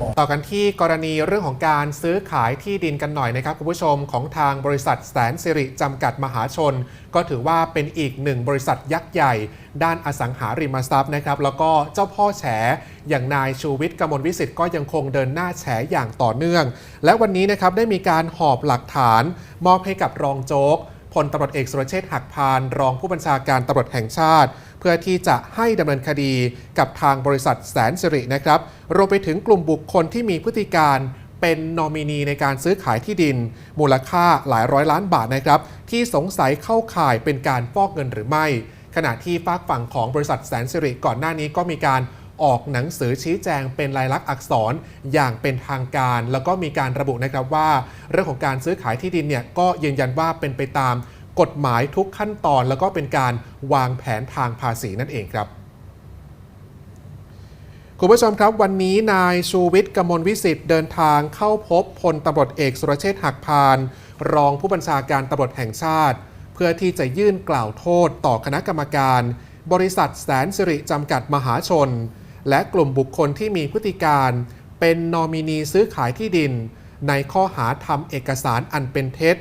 บอต่อกันที่กรณีเรื่องของการซื้อขายที่ดินกันหน่อยนะครับคุณผู้ชมของทางบริษัทแสนสิริจำกัดมหาชน ก็ถือว่าเป็นอีกหนึ่งบริษัทยักษ์ใหญ่ ด้านอสังหาริมทรัพย์นะครับแล้วก็เจ้าพ่อแฉอย่างนายชูวิทย์กมลวิสิทธิ์ก็ยังคงเดินหน้าแฉอย่างต่อเนื่อง และวันนี้นะครับได้มีการหอบหลักฐาน มอบให้กับรองโจ๊ก พลตำรวจเอกสุรเชษฐ์หักพาน รองผู้บัญชาการตำรวจแห่งชาติ เพื่อที่จะให้ดำเนินคดีกับทางบริษัทแสนสิรินะครับรวมไปถึงกลุ่มบุคคลที่มีพฤติการเป็นนอมินีในการซื้อขายที่ดิน มูลค่าหลายร้อยล้านบาทนะครับ ที่สงสัยเข้าข่ายเป็นการฟอกเงินหรือไม่ ขณะที่ฝากฝั่งของบริษัทแสนสิริก่อนหน้านี้ก็มีการ ออกหนังสือชี้แจงเป็นลายลักษณ์อักษรอย่างเป็นทางการ แล้วก็มีการระบุนะครับว่า เรื่องของการซื้อขายที่ดินเนี่ยก็ยืนยันว่าเป็นไปตามกฎหมายทุกขั้นตอน แล้วก็เป็นการวางแผนทางภาษีนั่นเองครับคุณผู้ชมครับ วันนี้นายชูวิทย์กมลวิสิทธิ์เดินทางเข้าพบพลตำรวจเอกสุรเชษฐ์หักพาน รองผู้บัญชาการตำรวจแห่งชาติ เพื่อที่จะยื่นกล่าวโทษต่อคณะกรรมการ บริษัทแสนสิริจำกัดมหาชน และกลุ่มบุคคลที่มีพฤติการเป็นนอมินีซื้อขายที่ดิน ในข้อหาทำเอกสารอันเป็นเท็จ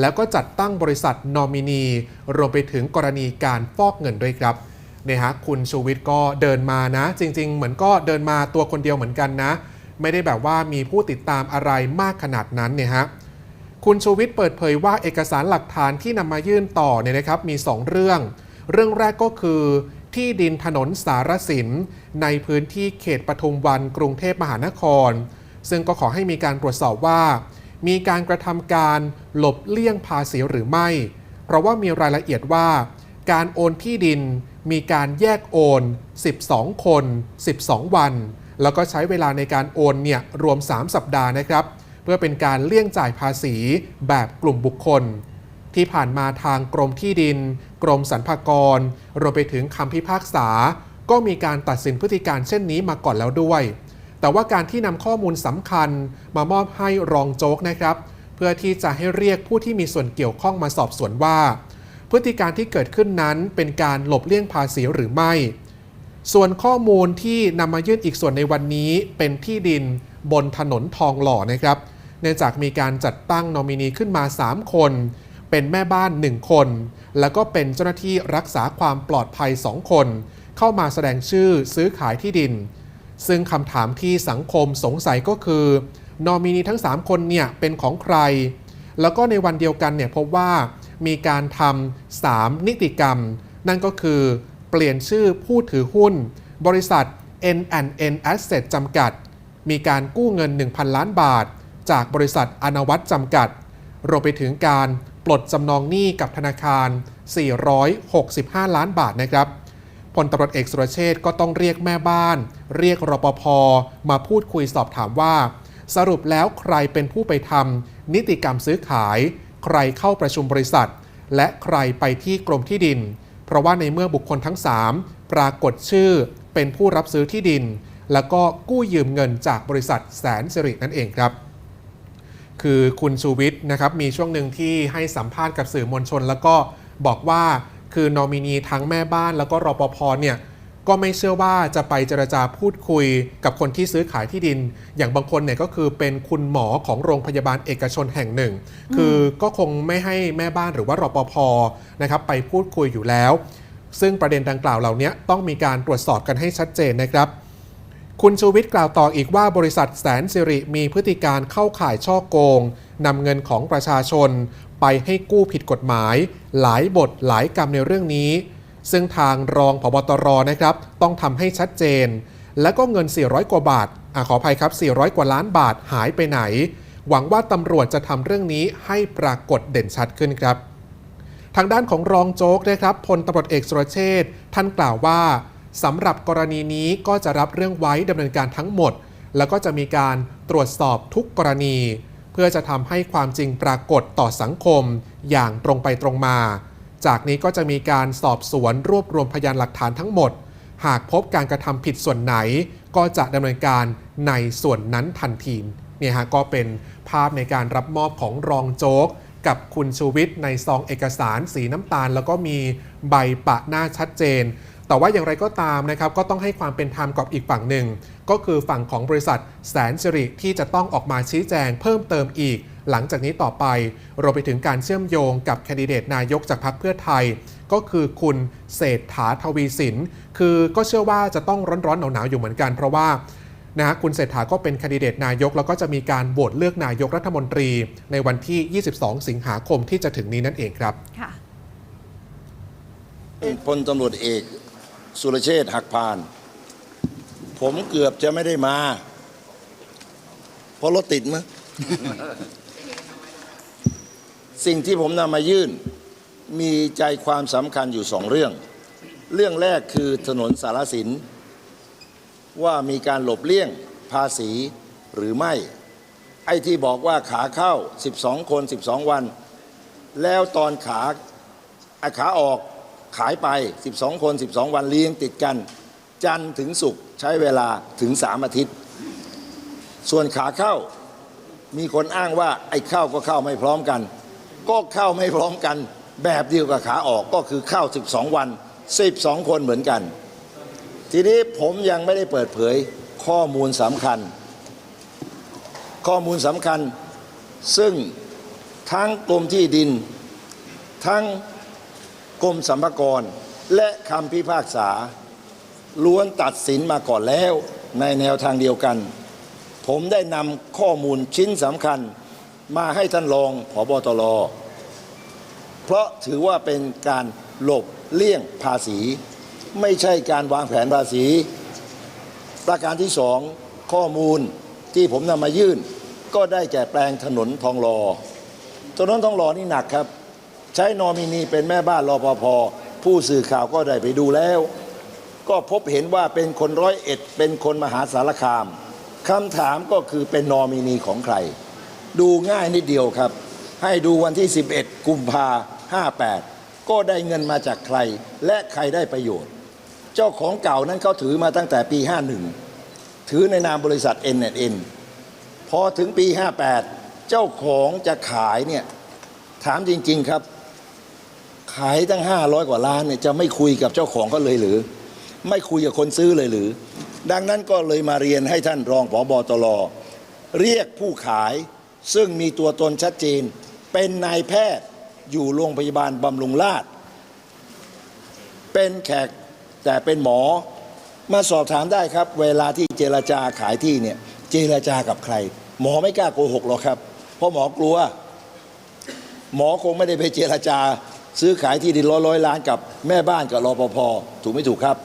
แล้วก็จัดตั้งบริษัทนอมินี รวมไปถึงกรณีการฟอกเงินด้วยครับเนี่ยฮะคุณชูวิทย์ก็เดินมานะ จริง ๆ เหมือนก็เดินมาตัวคนเดียวเหมือนกันนะ ไม่ได้แบบว่ามีผู้ติดตามอะไรมากขนาดนั้นเนี่ยฮะคุณชูวิทย์เปิดเผยว่าเอกสารหลักฐานที่นำมายื่นต่อเนี่ยนะครับมี 2 เรื่อง เรื่องแรกก็คือ ที่ดินถนนสารสิน ในพื้นที่เขตปทุมวันกรุงเทพมหานคร ซึ่งก็ขอให้มีการตรวจสอบว่า มีการกระทำการหลบเลี่ยงภาษีหรือไม่ เพราะว่ามีรายละเอียดว่า การโอนที่ดินมีการแยกโอน 12 คน 12 วัน แล้วก็ใช้เวลาในการโอนเนี่ยรวม 3 สัปดาห์นะครับ เพื่อเป็นการเลี่ยงจ่ายภาษีแบบกลุ่มบุคคล ที่ผ่านมาทางกรมที่ดิน กรมสรรพากร รวมไปถึงคำพิพากษา ก็มีการตัดสินพฤติการเช่นนี้มาก่อนแล้วด้วย แต่ว่าการที่นำข้อมูลสำคัญมามอบให้รองโจ๊กนะครับ เพื่อที่จะให้เรียกผู้ที่มีส่วนเกี่ยวข้องมาสอบสวนว่า พฤติการที่เกิดขึ้นนั้นเป็นการหลบเลี่ยงภาษีหรือไม่ ส่วนข้อมูลที่นำมายื่นอีกส่วนในวันนี้เป็นที่ดินบนถนนทองหล่อนะครับ เนื่องจากมีการจัดตั้งนอมินีขึ้นมา 3 คน เป็นแม่บ้าน 1 คน แล้วก็เป็นเจ้าหน้าที่รักษาความปลอดภัย 2 คน เข้ามาแสดงชื่อซื้อขายที่ดิน ซึ่งคำถามที่สังคมสงสัยก็คือนอมินีทั้ง 3 คนเนี่ยเป็นของใคร แล้วก็ในวันเดียวกันเนี่ยพบว่ามีการทำา3นิติกรรม นั่นก็คือเปลี่ยนชื่อผู้ถือหุ้น บริษัท N&N Asset จำกัด มีการกู้เงิน 1,000 ล้านบาท จากบริษัทอนวัตจำกัด รวมไปถึงการปลดจำนองหนี้กับธนาคาร 465 ล้านบาทนะครับพลตำรวจเอกสุรเชษก็ต้องเรียกแม่บ้าน เรียกรปภมาพูดคุยสอบถามว่า สรุปแล้วใครเป็นผู้ไปทำนิติกรรมซื้อขาย ใครเข้าประชุมบริษัท และใครไปที่กรมที่ดิน เพราะว่าในเมื่อบุคคลทั้ง 3 ปรากฏชื่อเป็นผู้รับซื้อที่ดิน แล้วก็กู้ยืมเงินจากบริษัทแสนสิรินั่นเองครับ คือคุณชูวิทย์นะครับมีช่วงหนึ่งที่ให้สัมภาษณ์กับสื่อมวลชน แล้วก็บอกว่าคือนอมินีทั้งแม่บ้านแล้วก็รปภเนี่ยก็ไม่เชื่อว่าจะไปเจรจาพูดคุยกับคนที่ซื้อขายที่ดิน อย่างบางคนเนี่ยก็คือเป็นคุณหมอของโรงพยาบาลเอกชนแห่งหนึ่ง คือก็คงไม่ให้แม่บ้านหรือว่ารปภนะครับไปพูดคุยอยู่แล้ว ซึ่งประเด็นดังกล่าวเหล่านี้ต้องมีการตรวจสอบกันให้ชัดเจนนะครับ คุณชูวิทย์กล่าวต่ออีกว่าบริษัทแสนสิริมีพฤติการเข้าข่ายช่อโกงนำเงินของประชาชน ไปให้กู้ผิดกฎหมาย หลายบทหลายกรรมในเรื่องนี้ ซึ่งทางรองผบตรนะครับ ต้องทำให้ชัดเจน และก็เงิน 400 กว่าบาทอขออภัยครับ 400 กว่าล้านบาทหายไปไหน หวังว่าตำรวจจะทำเรื่องนี้ให้ปรากฏเด่นชัดขึ้นครับ ทางด้านของรองโจ๊กนะครับพลตำรวจเอกสุรเชษท่านกล่าวว่า สำหรับกรณีนี้ก็จะรับเรื่องไว้ดำเนินการทั้งหมด แล้วก็จะมีการตรวจสอบทุกกรณี เพื่อจะทำให้ความจริงปรากฏต่อสังคม อย่างตรงไปตรงมา จากนี้ก็จะมีการสอบสวนรวบรวมพยานหลักฐานทั้งหมด หากพบการกระทำผิดส่วนไหน ก็จะดำเนินการในส่วนนั้นทันทีเนี่ยฮะก็เป็นภาพในการรับมอบของรองโจ๊กกับคุณชูวิทย์ในซองเอกสารสีน้ำตาล แล้วก็มีใบปะหน้าชัดเจน แต่ว่าอย่างไรก็ตามนะครับก็ต้องให้ความเป็นธรรมกับอีกฝั่งหนึ่ง ก็คือฝั่งของบริษัทแสนสิริที่จะต้องออกมาชี้แจงเพิ่มเติมอีก หลังจากนี้ต่อไปรวมไปถึงการเชื่อมโยงกับแคนดิเดตนายกจากพรรคเพื่อไทย ก็คือคุณเศรษฐาทวีสิน คือก็เชื่อว่าจะต้องร้อนๆหนาวๆอยู่เหมือนกัน เพราะว่านะฮะคุณเศรษฐาก็เป็นแคนดิเดตนายก แล้วก็จะมีการโหวตเลือกนายกรัฐมนตรีในวันที่ 22 สิงหาคมที่จะถึงนี้นั่นเองครับค่ะพลตำรวจเอก สุรเชษฐ์หักพาน ผมเกือบจะไม่ได้มา เพราะรถติดมั้งสิ่งที่ผมนำมายื่น มีใจความสำคัญอยู่สองเรื่อง เรื่องแรกคือถนนสารสิน ว่ามีการหลบเลี่ยงภาษีหรือไม่ ไอ้ที่บอกว่าขาเข้า 12 คน 12 วัน แล้วตอนขาขาออก ขายไป 12 คน 12 วันเลี้ยงติดกัน จันทร์ถึงศุกร์ใช้เวลาถึง 3 อาทิตย์ ส่วนขาเข้ามีคนอ้างว่าไอ้เข้าก็เข้าไม่พร้อมกัน ก็เข้าไม่พร้อมกัน แบบเดียวกับขาออกก็คือเข้า 12 วัน 12 คนเหมือนกัน ทีนี้ผมยังไม่ได้เปิดเผยข้อมูลสำคัญ ข้อมูลสำคัญซึ่งทั้งกรมที่ดิน ทั้ง กรมสัมภากร และคำพิพากษา ล้วนตัดสินมาก่อนแล้วในแนวทางเดียวกัน ผมได้นำข้อมูลชิ้นสำคัญมาให้ท่านรองผบตรเพราะถือว่าเป็นการหลบเลี่ยงภาษี ไม่ใช่การวางแผนภาษี ประการที่สองข้อมูลที่ผมนำมายื่น ก็ได้แก่แปลงถนนทองหลอถนนทองหล่อนี่หนักครับ ใช้นอมินีเป็นแม่บ้านรอปภผู้สื่อข่าวก็ได้ไปดูแล้ว ก็พบเห็นว่าเป็นคนร้อยเอ็ด เป็นคนมหาสารคามคำถามก็คือเป็นนอมินีของใคร ดูง่ายนิดเดียวครับ ให้ดูวันที่ 11 กุมภา58 ก็ได้เงินมาจากใคร และใครได้ประโยชน์ เจ้าของเก่านั้นเขาถือมาตั้งแต่ปี 51 ถือในนามบริษัท N&N พอถึงปี 58 เจ้าของจะขายเนี่ยถามจริง ๆ ครับ ขายตั้ง 500 กว่าล้านเนี่ยจะไม่คุยกับเจ้าของก็เลยหรือ ไม่คุยกับคนซื้อเลยหรือ ดังนั้นก็เลยมาเรียนให้ท่านรองผอบอตรเรียกผู้ขายซึ่งมีตัวตนชัดเจน เป็นนายแพทย์อยู่โรงพยาบาลบำรุงราษฎร์เป็นแขกแต่เป็นหมอมาสอบถามได้ครับ เวลาที่เจรจาขายที่เนี่ยเจรจากับใคร หมอไม่กล้าโกหกหรอกครับ เพราะหมอกลัว หมอคงไม่ได้ไปเจรจา ซื้อขายที่ดินร้อยร้อยล้านกับแม่บ้านกับรปภถูกไม่ถูกครับ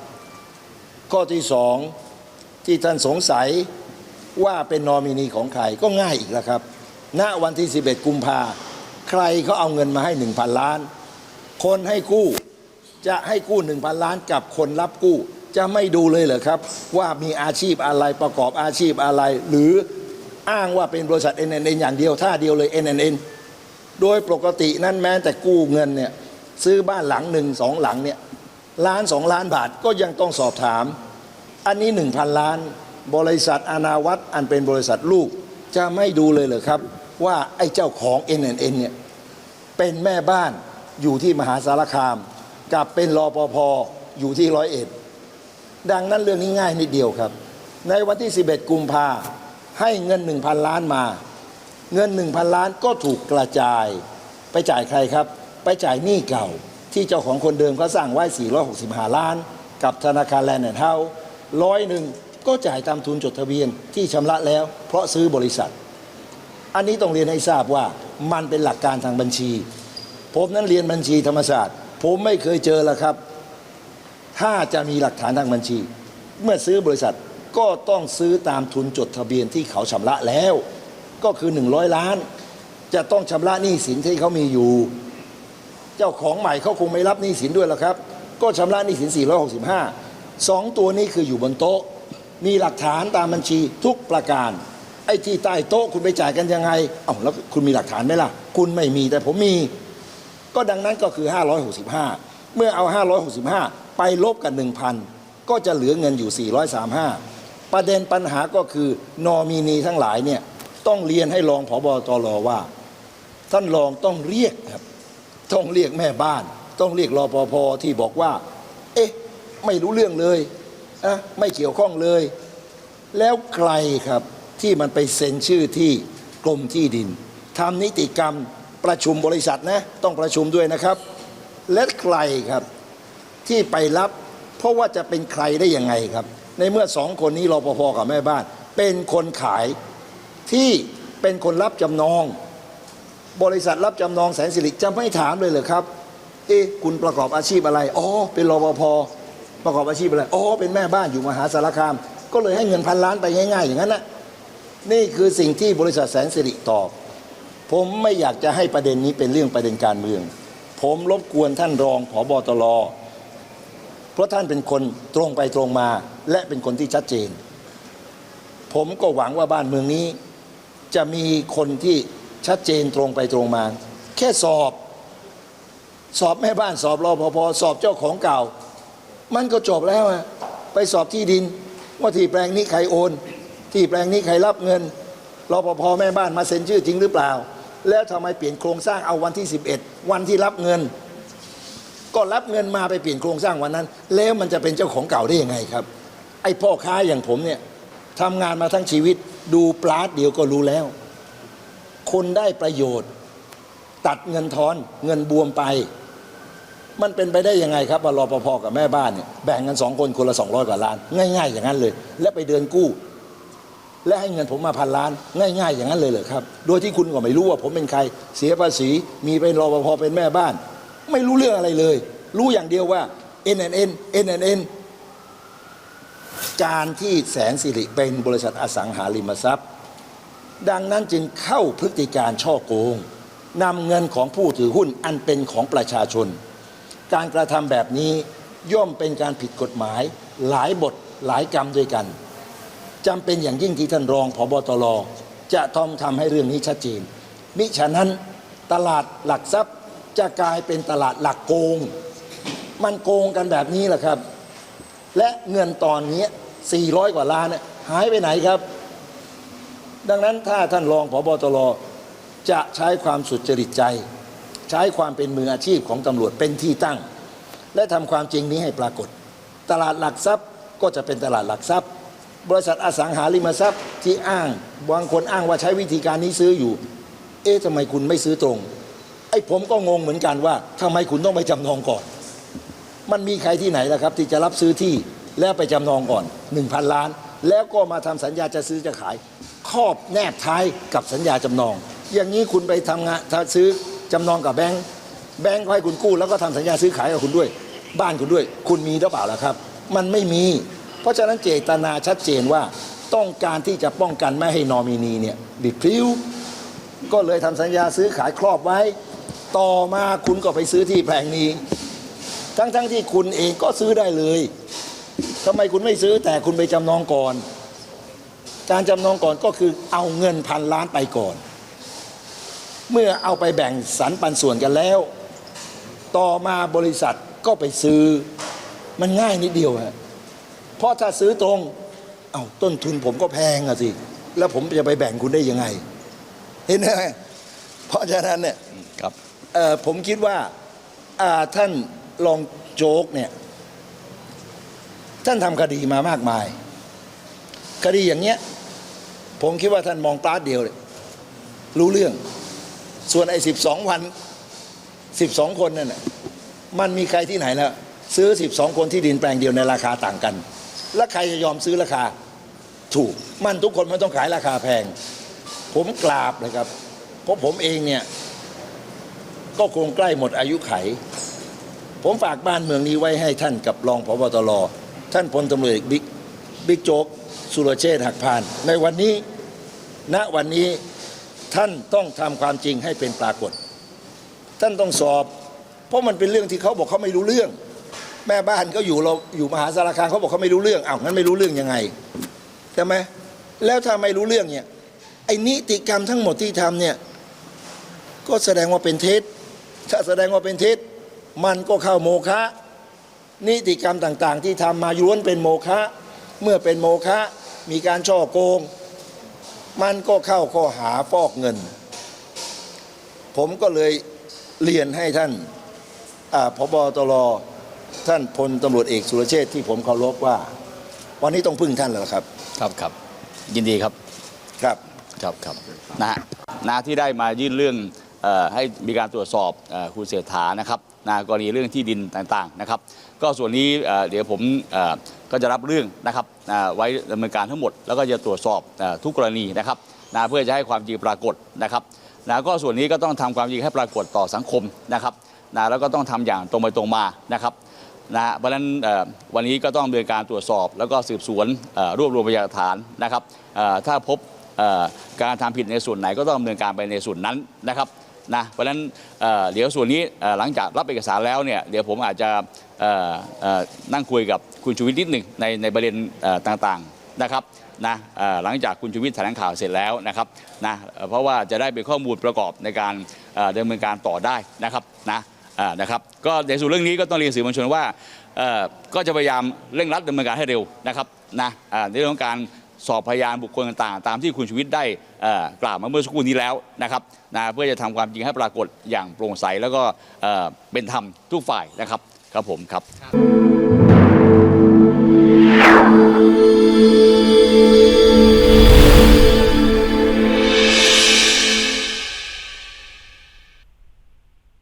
ข้อที่สองที่ท่านสงสัยว่าเป็นนอมินีของใครก็ง่ายอีกแล้วครับ ณวันที่ 11 กุมภาใครเขาเอาเงินมาให้ 1,000 ล้าน คนให้กู้จะให้กู้ 1,000 ล้านกับคนรับกู้ จะไม่ดูเลยเหรอครับ ว่ามีอาชีพอะไรประกอบอาชีพอะไร หรืออ้างว่าเป็นบริษัท NNN อย่างเดียวท่าเดียวเลย NNN โดยปกตินั้นแม้แต่กู้เงินเนี่ยซื้อบ้านหลังหนึ่งสองหลังเนี่ยล้านสองล้านบาทก็ยังต้องสอบถาม อันนี้หนึ่งพันล้าน บริษัทอนาวัตอันเป็นบริษัทลูกจะไม่ดูเลยเหรอครับ ว่าไอ้เจ้าของ NNN เนี่ยเป็นแม่บ้านอยู่ที่มหาสารคาม กับเป็นรอปภอยู่ที่ร้อยเอ็ดดังนั้นเรื่องนี้ง่ายนิดเดียวครับ ในวันที่ 11 กุมภาให้เงิน 1,000 ล้านมา เงิน 1,000 ล้านก็ถูกกระจาย ไปจ่ายใครครับ ไปจ่ายหนี้เก่า ที่เจ้าของคนเดิมเขาสร้างไว้ 465 ล้าน กับธนาคารแลนด์แอนด์เฮาส์ร้อยหนึ่งก็จ่ายตามทุนจดทะเบียนที่ชำระแล้ว เพราะซื้อบริษัท อันนี้ต้องเรียนให้ทราบว่ามันเป็นหลักการทางบัญชี ผมนั้นเรียนบัญชีธรรมศาสตร์ ผมไม่เคยเจอละครับ ถ้าจะมีหลักฐานทางบัญชี เมื่อซื้อบริษัทก็ต้องซื้อตามทุนจดทะเบียนที่เขาชำระแล้ว ก็คือ 100 ล้าน จะต้องชำระหนี้สินที่เขามีอยู่ เจ้าของใหม่เขาคงไม่รับหนี้สินด้วยแล้วครับ ก็ชำระหนี้สิน 465สองตัวนี้คืออยู่บนโต๊ะ มีหลักฐานตามบัญชีทุกประการ ไอ้ที่ใต้โต๊ะคุณไปจ่ายกันยังไงเอ้าแล้วคุณมีหลักฐานไหมล่ะ คุณไม่มีแต่ผมมี ก็ดังนั้นก็คือ 565 เมื่อเอา 565 ไปลบกับ1,000 ก็จะเหลือเงินอยู่ 435ประเด็นปัญหาก็คือนอมินีทั้งหลายเนี่ย ต้องเรียนให้รองผบตรว่า ท่านรองต้องเรียกครับ ต้องเรียกแม่บ้าน ต้องเรียกรอปภที่บอกว่า เอ๊ะ ไม่รู้เรื่องเลยอะไม่เกี่ยวข้องเลย แล้วใครครับที่มันไปเซ็นชื่อที่กรมที่ดินทำนิติกรรมประชุมบริษัทนะต้องประชุมด้วยนะครับ และใครครับที่ไปรับ เพราะว่าจะเป็นใครได้ยังไงครับ ในเมื่อสองคนนี้รปภกับแม่บ้าน เป็นคนขาย ที่เป็นคนรับจำนอง บริษัทรับจำนองแสนสิริจะไม่ถามเลยเหรอครับ เอ๊ะคุณประกอบอาชีพอะไร อ๋อ เป็นรปภ ประกอบอาชีพอะไร อ๋อ เป็นแม่บ้านอยู่มหาสารคาม ก็เลยให้เงินพันล้านไปง่าย ๆ อย่างนั้นนะนี่คือสิ่งที่บริษัทแสนสิริตอบ ผมไม่อยากจะให้ประเด็นนี้เป็นเรื่องประเด็นการเมือง ผมรบกวนท่านรองผอบตรเพราะท่านเป็นคนตรงไปตรงมา และเป็นคนที่ชัดเจน ผมก็หวังว่าบ้านเมืองนี้ จะมีคนที่ชัดเจนตรงไปตรงมา แค่สอบ สอบแม่บ้านสอบรอพพสอบเจ้าของเก่า มันก็จบแล้วอะไปสอบที่ดิน ว่าที่แปลงนี้ใครโอน ที่แปลงนี้ใครรับเงินรอพพแม่บ้านมาเซ็นชื่อจริงหรือเปล่า แล้วทำไมเปลี่ยนโครงสร้างเอาวันที่ 11 วันที่รับเงิน ก็รับเงินมาไปเปลี่ยนโครงสร้างวันนั้น แล้วมันจะเป็นเจ้าของเก่าได้ยังไงครับ ไอ้พ่อค้าอย่างผมเนี่ยทำงานมาทั้งชีวิต ดูปลาดเดียวก็รู้แล้ว คนได้ประโยชน์ ตัดเงินทอนเงินบวมไป มันเป็นไปได้ยังไงครับว่ารอปภกับแม่บ้านเนี่ยแบ่งกันสองคนคนละสองร้อยกว่าล้าน ง่าย ๆ อย่างนั้นเลย และไปเดินกู้ และให้เงินผมมาพันล้าน ง่าย ๆ อย่างนั้นเลยเหรอครับ โดยที่คุณก็ไม่รู้ว่าผมเป็นใคร เสียภาษีมีเป็นรอปภเป็นแม่บ้าน ไม่รู้เรื่องอะไรเลย รู้อย่างเดียวว่า NNN NNN การที่แสนสิริเป็นบริษัทอสังหาริมทรัพย์ ดังนั้นจึงเข้าพฤติการช่อโกงนำเงินของผู้ถือหุ้นอันเป็นของประชาชน การกระทำแบบนี้ย่อมเป็นการผิดกฎหมาย หลายบทหลายกรรมด้วยกันจำเป็นอย่างยิ่งที่ท่านรองพบตรจะต้องทำให้เรื่องนี้ชัดเจนมิฉะนั้นตลาดหลักทรัพย์จะกลายเป็นตลาดหลักโกง มันโกงกันแบบนี้แหละครับ และเงินตอนนี้ 400 กว่าล้านเนี่ยหายไปไหนครับ ดังนั้นถ้าท่านรองผบตรจะใช้ความสุจริตใจ ใช้ความเป็นมืออาชีพของตำรวจเป็นที่ตั้ง และทำความจริงนี้ให้ปรากฏ ตลาดหลักทรัพย์ก็จะเป็นตลาดหลักทรัพย์ บริษัทอสังหาริมทรัพย์ที่อ้างบางคนอ้างว่าใช้วิธีการนี้ซื้ออยู่ เอ๊ะทำไมคุณไม่ซื้อตรงไอ้ผมก็งงเหมือนกันว่าทำไมคุณต้องไปจำนองก่อน มันมีใครที่ไหนล่ะครับ ที่จะรับซื้อที่ แล้วไปจำนองก่อน 1,000 ล้าน แล้วก็มาทำสัญญาจะซื้อจะขาย ครอบแนบท้ายกับสัญญาจำนอง อย่างนี้คุณไปทำงานถ้าซื้อจำนองกับแบงค์แบงค์ให้คุณกู้แล้วก็ทำสัญญาซื้อขายกับคุณด้วย บ้านคุณด้วย คุณมีหรือเปล่าล่ะครับ มันไม่มี เพราะฉะนั้นเจตนาชัดเจนว่าต้องการที่จะป้องกันไม่ให้นอมินีเนี่ยบิดพลิ้วก็เลยทำสัญญาซื้อขายครอบไว้ ต่อมาคุณก็ไปซื้อที่แปลงนี้ ทั้งๆทที่คุณเองก็ซื้อได้เลย ทำไมคุณไม่ซื้อแต่คุณไปจำนองก่อน การจำนองก่อนก็คือเอาเงินพันล้านไปก่อน เมื่อเอาไปแบ่งสรรปันส่วนกันแล้ว ต่อมาบริษัทก็ไปซื้อมันง่ายนิดเดียวฮะเพราะถ้าซื้อตรง เอาต้นทุนผมก็แพงอะสิ แล้วผมจะไปแบ่งคุณได้ยังไง เห็นไหมเพราะฉะนั้นเนี่ยครับเอ่อผมคิดว่าอ่าท่านรองโจ๊กเนี่ย ท่านทำคดีมามากมาย คดีอย่างเงี้ย ผมคิดว่าท่านมองตาเดียวเลยรู้เรื่อง ส่วนไอ้สิบสองวันสิบสองคนนั่นน่ะมันมีใครที่ไหนแล้ว ซื้อสิบสองคนที่ดินแปลงเดียวในราคาต่างกัน แล้วใครจะยอมซื้อราคาถูก มันทุกคนไม่ต้องขายราคาแพง ผมกราบเลยครับ เพราะผมเองเนี่ย ก็คงใกล้หมดอายุไข ผมฝากบ้านเมืองนี้ไว้ให้ท่านกับรองพบตร ท่านพลตำรวจเอกบิ๊กบิ๊กโจ๊กสุรเชษฐ์หักพาน ในวันนี้ณวันนี้ท่านต้องทำความจริงให้เป็นปรากฏ ท่านต้องสอบ เพราะมันเป็นเรื่องที่เขาบอกเขาไม่รู้เรื่อง แม่บ้านก็อยู่เราอยู่มหาสารคามเขาบอกเขาไม่รู้เรื่องอ้าวงั้นไม่รู้เรื่องยังไงใช่ไหมแล้วถ้าไม่รู้เรื่องเนี่ยไอ้นิติกรรมทั้งหมดที่ทำเนี่ยก็แสดงว่าเป็นเท็จถ้าแสดงว่าเป็นเท็จมันก็เข้าโมฆะ นิติกรรมต่างๆ ที่ทำมาย้วนเป็นโมฆะเมื่อเป็นโมฆะมีการช่อโกง มันก็เข้าข้อหาฟอกเงิน ผมก็เลยเรียนให้ท่านอาพบตรท่านพลตำรวจเอกสุรเชษฐ์ที่ผมเคารพว่า วันนี้ต้องพึ่งท่านแล้วล่ะครับ ครับครับยินดีครับครับครับครับนะฮะนะที่ได้มายื่นเรื่องเออให้มีการตรวจสอบเออคุณเศรษฐานะครับนะกรณีเรื่องที่ดินต่างๆนะครับ ก็ส่วนนี้เดี๋ยวผมก็จะรับเรื่องนะครับไว้ดำเนินการทั้งหมด แล้วก็จะตรวจสอบอทุกกรณีนะครับนะเพื่อจะให้ความจริงปรากฏนะครับนะก็ส่วนนี้ก็ต้องทำความจริงให้ปรากฏต่อสังคมนะครับนะแล้วก็ต้องทำอย่างตรงไปตรงมานะครับนะเพราะฉะนั้นวันนี้ก็ต้องดำเนินการตรวจสอบ แล้วก็สืบสวนรวบรวมพยานหลักฐานนะครับถ้าพบการทำผิดในส่วนไหนก็ต้องดำเนินการไปในส่วนนั้นนะครับ นะเพราะฉะนั้นเเดี๋ยวส่วนนี้หลังจากรับเอกสารแล้วเนี่ยเดี๋ยวผมอาจจะนั่งคุยกับคุณชูวิทย์นิดหนึ่งในในประเด็นต่างๆนะครับนะหลังจากคุณชูวิทย์แถลงข่าวเสร็จแล้วนะครับนะเพราะว่าจะได้เป็นข้อมูลประกอบในการดำเนินการต่อได้นะครับนะนะครับก็ในส่วนเรื่องนี้ก็ต้องเรียนสื่อมวลชนว่าก็จะพยายามเร่งรัดดำเนินการให้เร็วนะครับนะในเรื่องของการ สอบพยานบุคคลต่างๆ ตามที่คุณชูวิทย์ได้กล่าวมาเมื่อสักครู่นี้แล้วนะครับนะเพื่อจะทำความจริงให้ปรากฏอย่างโปร่งใสแล้วก็เอ่อเป็นธรรมทุกฝ่ายนะครับครับผมครับ